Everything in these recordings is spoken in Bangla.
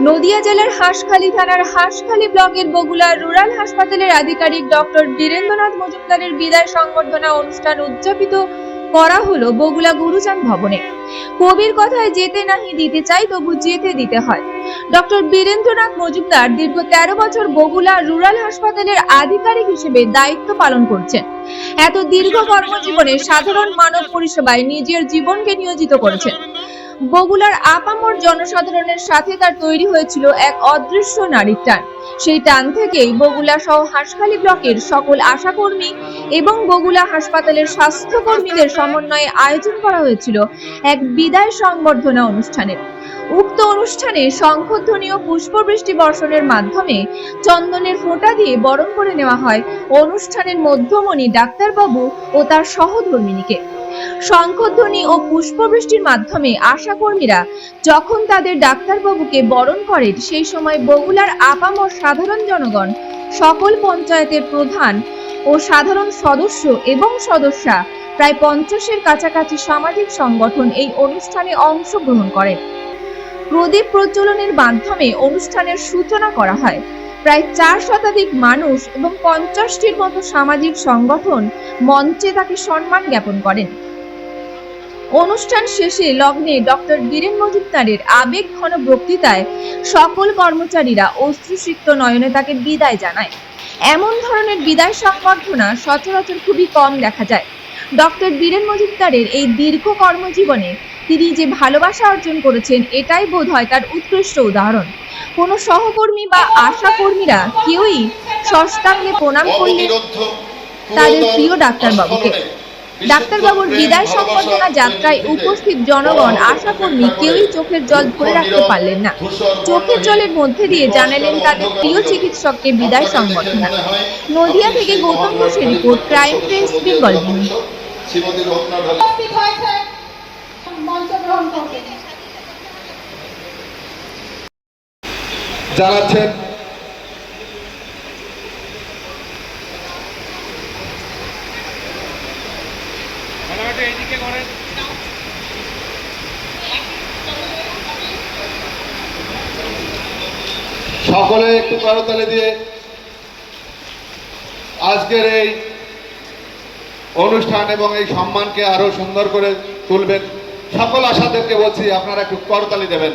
নদিয়া জেলার হাঁসখালী থানার হাঁসখালী ব্লকের বগুলা রুরাল হাসপাতালের আধিকারিক ডক্টর বীরেন্দ্রনাথ মজুমদারের বিদায় সংবর্ধনা অনুষ্ঠান উদযাপিত করা হলো বগুলা গুরুচান ভবনে। কবির কথায় যেতে নাহি দিতে চাই তবু যেতে দিতে হয়। ডক্টর বীরেন্দ্রনাথ মজুমদার দীর্ঘ তেরো বছর বগুলা রুরাল হাসপাতালের আধিকারিক হিসেবে দায়িত্ব পালন করছেন। এত দীর্ঘ কর্মজীবনে সাধারণ মানব পরিষেবায় নিজের জীবনকে নিয়োজিত করেছেন। বগুলার আপামর জনসাধারণের সাথে তার তৈরি হয়েছিল এক অদৃশ্য নারীর টান। সেই টান থেকেই বগুলা সহ হাঁসখালী ব্লকের সকল আশাকর্মী এবং বগুলা হাসপাতালের স্বাস্থ্যকর্মীদের সমন্বয়ে আয়োজন করা হয়েছিল এক বিদায় সংবর্ধনা অনুষ্ঠানের উক্ত অনুষ্ঠানে শঙ্খধ্বনি ও পুষ্পবৃষ্টি বর্ষণের মাধ্যমে চন্দনের ফোঁটা দিয়ে বরণ করে নেওয়া হয়। অনুষ্ঠানের মধ্যমণি ডাক্তারবাবু ও তার সহধর্মিনীকে। শঙ্খধ্বনি ও পুষ্পবৃষ্টির মাধ্যমে আশাকর্মীরা যখন তাদের ডাক্তারবাবুকে বরণ করেন সেই সময় বগুলার আপামর সাধারণ জনগণ, সকল পঞ্চায়েতের প্রধান ও সাধারণ সদস্য এবং সদস্যা, প্রায় পঞ্চাশের কাছাকাছি সামাজিক সংগঠন এই অনুষ্ঠানে অংশগ্রহণ করেন প্রদীপ প্রজ্বলনের মাধ্যমে অনুষ্ঠানের সূচনা করা হয়। প্রায় চার শতাধিক মানুষ এবং পঞ্চাশটির মতো সামাজিক সংগঠন মঞ্চে তাকে সম্মান জ্ঞাপন করেন। অনুষ্ঠান শেষে লগ্নে ডক্টর বীরেন মজুমদারের আবেগ ঘন বক্তৃতায় সকল কর্মচারীরা অশ্রুসিক্ত নয়নে তাকে বিদায় জানায়। এমন ধরনের বিদায় সংবর্ধনা সচরাচর খুবই কম দেখা যায়। ডক্টর বীরেন মজুমদারের এই দীর্ঘ কর্মজীবনে তিনি যে ভালোবাসা অর্জন করেছেন এটাই বোধ হয় তার উৎকৃষ্ট উদাহরণ। কোনো সহকর্মী বা আশাকর্মীরা কেউই ষষ্ঠাঙ্গে প্রণাম করলেন তাদের প্রিয় ডাক্তারবাবুকে। ডাক্তারবাবুর বিদায় সংবর্ধনা যাত্রায় উপস্থিত জনগণ আশাকর্মী কেউই চোখের জল ধরে রাখতে পারলেন না। চোখের জলের মধ্যে দিয়ে জানালেন তাদের প্রিয় চিকিৎসককে বিদায় সংবর্ধনা। নদিয়া থেকে গৌতম ঘোষের report, crime press Bengal news. করেন। সকলে একটু করতালি দিয়ে আজকের এই অনুষ্ঠান এবং এই সম্মানকে আরও সুন্দর করে তুলবেন। সকল আশাদেরকে বলছি, আপনারা একটু করতালি দেবেন।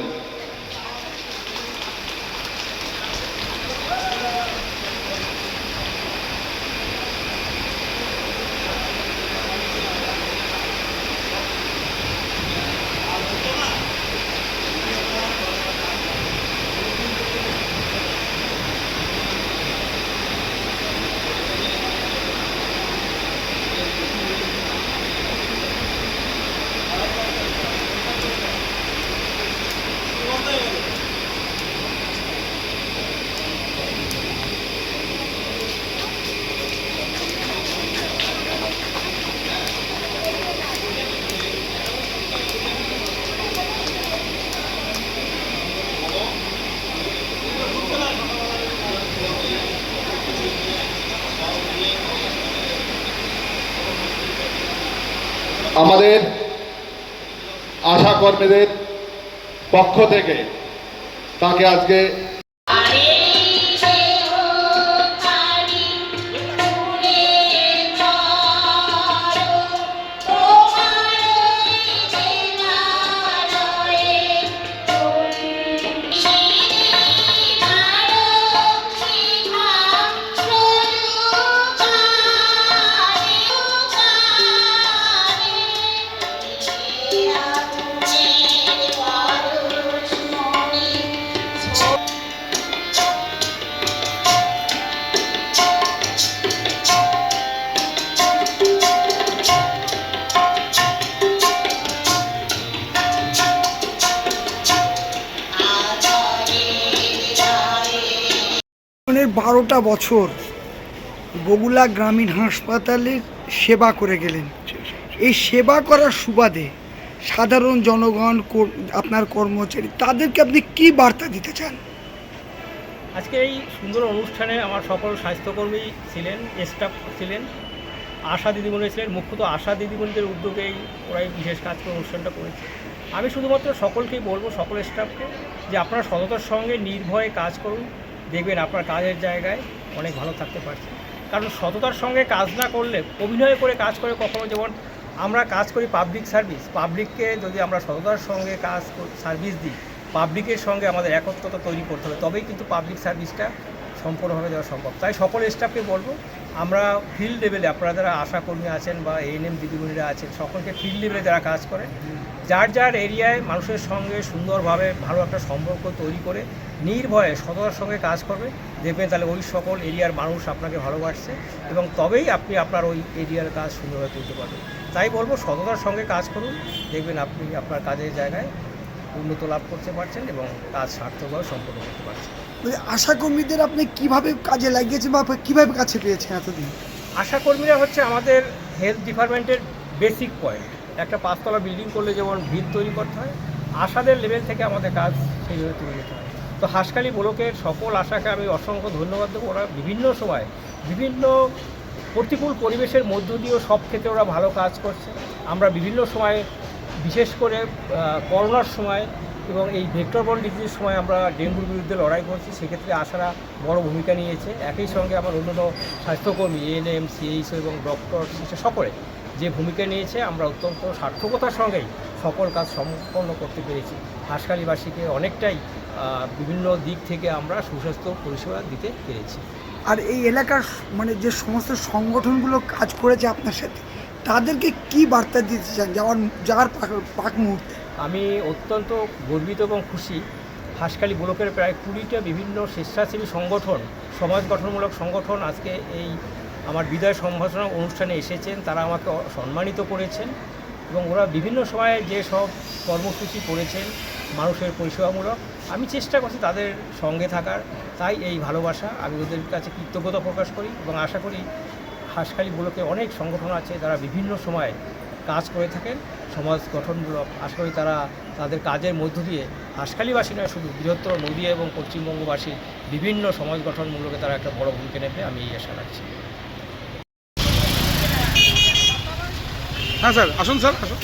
আমাদের আশা কর্মীদের পক্ষ থেকে তাকে আজকে বারোটা বছর বগুলা গ্রামীণ হাসপাতালের সেবা করে গেলেন। এই সেবা করার সুবাদে সাধারণ জনগণ আপনার কর্মচারী, তাদেরকে আপনি কি বার্তা দিতে চান? আজকে এই সুন্দর অনুষ্ঠানে আমার সকল স্বাস্থ্যকর্মী ছিলেন স্টাফ ছিলেন, আশা দিদিমণি ছিলেন, মুখ্যত আশা দিদিমণিদের উদ্যোগেই ওরাই বিশেষ কাজ করে অনুষ্ঠানটা করেছে। আমি শুধুমাত্র সকলকেই বলব, সকল স্টাফকে যে আপনারা সততার সঙ্গে নির্ভয়ে কাজ করুন দেখবেন আপনার কাজের জায়গায় অনেক ভালো থাকতে পারছেন কারণ সততার সঙ্গে কাজ না করলে, অভিনয় করে কাজ করে কখনো যেমন আমরা কাজ করি পাবলিক সার্ভিস পাবলিককে যদি আমরা সততার সঙ্গে কাজ সার্ভিস দিই পাবলিকের সঙ্গে আমাদের একত্রতা তৈরি করতে হবে, তবেই কিন্তু পাবলিক সার্ভিসটা সম্পূর্ণভাবে দেওয়া সম্ভব। তাই সকল স্টাফকে বলব আমরা ফিল্ড লেভেলে আপনারা যারা আশাকর্মী আছেন বা এএনএম দিদিমণিরা আছেন, সকলকে ফিল্ড লেভেলে যারা কাজ করে, যার যার এরিয়ায় মানুষের সঙ্গে সুন্দরভাবে ভালো একটা সম্পর্ক তৈরি করে নির্ভয়ে সততার সঙ্গে কাজ করবে, দেখবেন তাহলে ওই সকল এরিয়ার মানুষ আপনাকে ভালোবাসছে এবং তবেই আপনি আপনার ওই এরিয়ার কাজ সুন্দরভাবে তুলতে পারবেন। তাই বলব, সততার সঙ্গে কাজ করুন, দেখবেন আপনি আপনার কাজের জায়গায় উন্নত লাভ করতে পারছেন এবং কাজ সার্থকভাবে সম্পন্ন করতে পারছেন। ওই আশাকর্মীদের আপনি কীভাবে কাজে লাগিয়েছেন বা কীভাবে কাছে পেয়েছেন এতদিন? আশাকর্মীরা হচ্ছে আমাদের হেলথ ডিপার্টমেন্টের বেসিক পয়েন্ট একটা পাঁচতলা বিল্ডিং করলে যেমন ভিত তৈরি করতে হয় আশাদের লেভেল থেকে আমাদের কাজ সেইভাবে তুলে যেতে হয়। তো হাঁসখালি ব্লকের সকল আশাকে আমি অসংখ্য ধন্যবাদ দেবো। ওরা বিভিন্ন সময় বিভিন্ন প্রতিকূল পরিবেশের মধ্য দিয়েও সব ক্ষেত্রে ওরা ভালো কাজ করছে। আমরা বিভিন্ন সময় বিশেষ করে করোনার সময় এবং এই ভেক্টর বল ডিজিজের সময় আমরা ডেঙ্গুর বিরুদ্ধে লড়াই করছি, সেক্ষেত্রে আশারা বড় ভূমিকা নিয়েছে। একই সঙ্গে আমার অন্যান্য স্বাস্থ্যকর্মী এএনএম সিএইচ এবং ডক্টর সকলে যে ভূমিকা নিয়েছে, আমরা অত্যন্ত সার্থকতার সঙ্গেই সকল কাজ সম্পন্ন করতে পেরেছি। হাঁসখালিবাসীকে অনেকটাই বিভিন্ন দিক থেকে আমরা সুস্বাস্থ্য পরিষেবা দিতে পেরেছি। আর এই এলাকার মানে যে সমস্ত সংগঠনগুলো কাজ করেছে আপনার সাথে তাদেরকে কি বার্তা দিতে চান যাওয়ার যাওয়ার পাক- মুহূর্তে? আমি অত্যন্ত গর্বিত এবং খুশি। হাঁসখালি ব্লকের প্রায় কুড়িটা বিভিন্ন স্বেচ্ছাসেবী সংগঠন, সমাজ গঠনমূলক সংগঠন আজকে এই আমার বিদায় সম্ভাষণা অনুষ্ঠানে এসেছেন। তারা আমাকে সম্মানিত করেছেন এবং ওরা বিভিন্ন সময়ে যে সব কর্মসূচি করেছেন মানুষের পরিষেবামূলক, আমি চেষ্টা করছি তাদের সঙ্গে থাকার। তাই এই ভালোবাসা, আমি ওদের কাছে কৃতজ্ঞতা প্রকাশ করি এবং আশা করি হাঁসখালি ব্লকে অনেক সংগঠন আছে যারা বিভিন্ন সময় কাজ করে থাকেন। সমাজ গঠনমূলক করি তারা তাদের কাজের মধ্য দিয়ে হাসখালিবাসী নয়, শুধু বৃহত্তর নদীয়া এবং পশ্চিমবঙ্গবাসী বিভিন্ন সমাজ গঠনমূলকে তারা একটা বড় ভূমিকা নেবে, আমি এই আশা রাখছি। হ্যাঁ স্যার, আসুন স্যার, আসুন।